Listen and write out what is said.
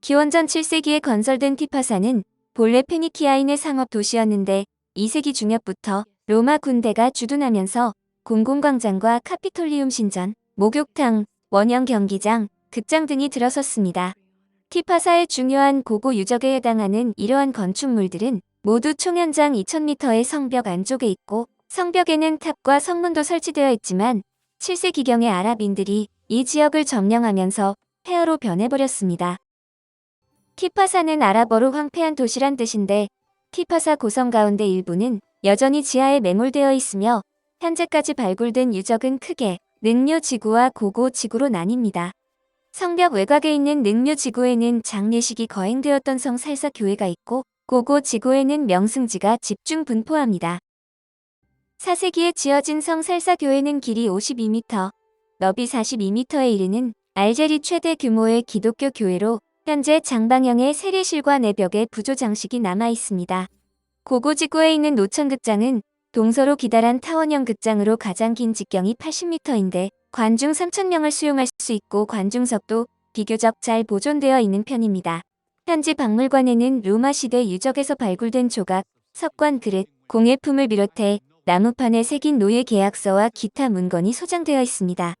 기원전 7세기에 건설된 티파사는 본래 페니키아인의 상업 도시였는데 2세기 중엽부터 로마 군대가 주둔하면서 공공광장과 카피톨리움 신전, 목욕탕, 원형 경기장, 극장 등이 들어섰습니다. 티파사의 중요한 고고 유적에 해당하는 이러한 건축물들은 모두 총연장 2000m의 성벽 안쪽에 있고 성벽에는 탑과 성문도 설치되어 있지만 7세기경의 아랍인들이 이 지역을 점령하면서 폐허로 변해버렸습니다. 티파사는 아랍어로 황폐한 도시란 뜻인데 티파사 고성 가운데 일부는 여전히 지하에 매몰되어 있으며 현재까지 발굴된 유적은 크게 능묘 지구와 고고 지구로 나뉩니다. 성벽 외곽에 있는 능묘 지구에는 장례식이 거행되었던 성살사 교회가 있고 고고 지구에는 명승지가 집중 분포합니다. 4세기에 지어진 성살사 교회는 길이 52m, 너비 42m에 이르는 알제리 최대 규모의 기독교 교회로 현재 장방형의 세례실과 내벽에 부조 장식이 남아 있습니다. 고고지구에 있는 노천극장은 동서로 기다란 타원형 극장으로 가장 긴 직경이 80m인데 관중 3,000명을 수용할 수 있고 관중석도 비교적 잘 보존되어 있는 편입니다. 현지 박물관에는 로마 시대 유적에서 발굴된 조각, 석관 그릇, 공예품을 비롯해 나무판에 새긴 노예 계약서와 기타 문건이 소장되어 있습니다.